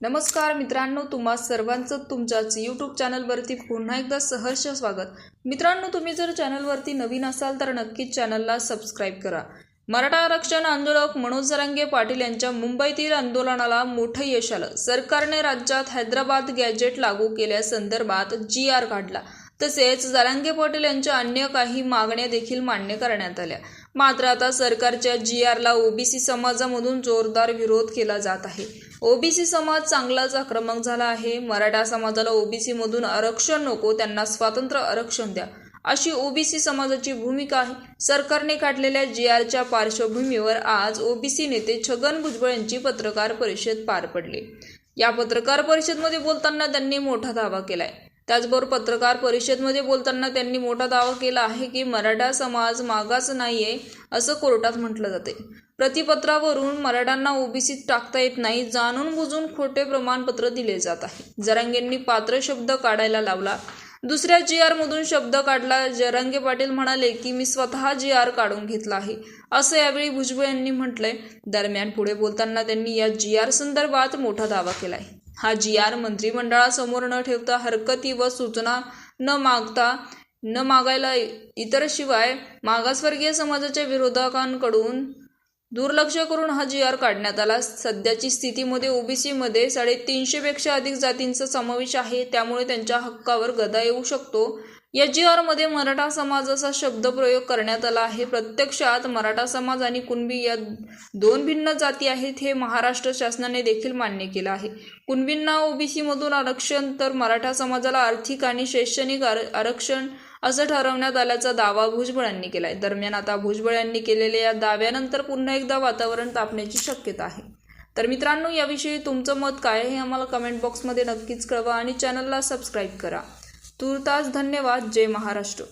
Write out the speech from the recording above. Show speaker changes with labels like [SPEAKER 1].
[SPEAKER 1] नमस्कार मित्रांनो तुम्हा सर्वांचं तुमच्याच यूट्यूब चॅनलवरती पुन्हा एकदा सहर्ष स्वागत. मित्रांनो तुम्ही जर चॅनलवरती नवीन असाल तर नक्कीच चॅनलला सबस्क्राईब करा. मराठा आरक्षण आंदोलक मनोज जरांगे पाटील यांच्या मुंबईतील आंदोलनाला मोठं यश आलं. सरकारने राज्यात हैदराबाद गॅजेट लागू केल्यासंदर्भात जी आर काढला. तसेच जरांगे पाटील यांच्या अन्य काही मागण्या देखील मान्य करण्यात आल्या. मात्र आता सरकारच्या जी आरला ओबीसी समाजामधून जोरदार विरोध केला जात आहे. ओबीसी समाज चांगलाच आक्रमक झाला आहे. मराठा समाजाला ओबीसी मधून आरक्षण नको त्यांना स्वातंत्र्य आरक्षण द्या. अशी ओबीसी समाजाची भूमिका आहे. सरकारने काढलेल्या जी आरच्या पार्श्वभूमीवर आज ओबीसी नेते छगन भुजबळ यांची पत्रकार परिषद पार पडली. या पत्रकार परिषदमध्ये बोलताना त्यांनी मोठा दावा केलाय. त्याचबरोबर पत्रकार परिषदमध्ये बोलताना त्यांनी मोठा दावा केला आहे की मराठा समाज मागास नाहीये असं कोर्टात म्हटलं जाते. प्रतिपत्रावरून मराठ्यांना ओबीसीत टाकता येत नाही जाणून बुजून खोटे प्रमाणपत्र दिले जात आहे. जरांगेंनी पात्र शब्द काढायला लावला. दुसऱ्या जी आर मधून शब्द काढला. जरांगे पाटील म्हणाले की मी स्वतः जी आर काढून घेतला आहे. असं यावेळी भुजबळ यांनी म्हटलंय. दरम्यान पुढे बोलताना त्यांनी या जी आर संदर्भात मोठा दावा केलाय. हा जी आर मंत्रिमंडळासमोर न ठेवता हरकती व सूचना न मागता न मागायला इतर शिवाय मागासवर्गीय समाजाच्या विरोधकांकडून दुर्लक्ष करून हा जी आर काढण्यात आला. सध्याची स्थितीमध्ये ओबीसीमध्ये साडेतीनशेपेक्षा अधिक जातींचा समावेश आहे. त्यामुळे त्यांच्या हक्कावर गदा येऊ शकतो. या जी आरमध्ये मराठा समाजाचा शब्दप्रयोग करण्यात आला आहे. प्रत्यक्षात मराठा समाज आणि कुणबी या दोन भिन्न जाती आहेत हे महाराष्ट्र शासनाने देखील मान्य केलं आहे. कुणबींना ओबीसीमधून आरक्षण तर मराठा समाजाला आर्थिक आणि शैक्षणिक आर- आरक्षण असं ठरवण्यात आल्याचा दावा भुजबळ यांनी केलाय. दरम्यान आता भुजबळ यांनी केलेल्या या दाव्यानंतर पुन्हा एकदा वातावरण तापण्याची शक्यता आहे. तर मित्रांनो याविषयी तुमचं मत काय हे आम्हाला कमेंट बॉक्समध्ये नक्कीच कळवा आणि चॅनलला सबस्क्राईब करा. तुर्तास धन्यवाद. जय महाराष्ट्र.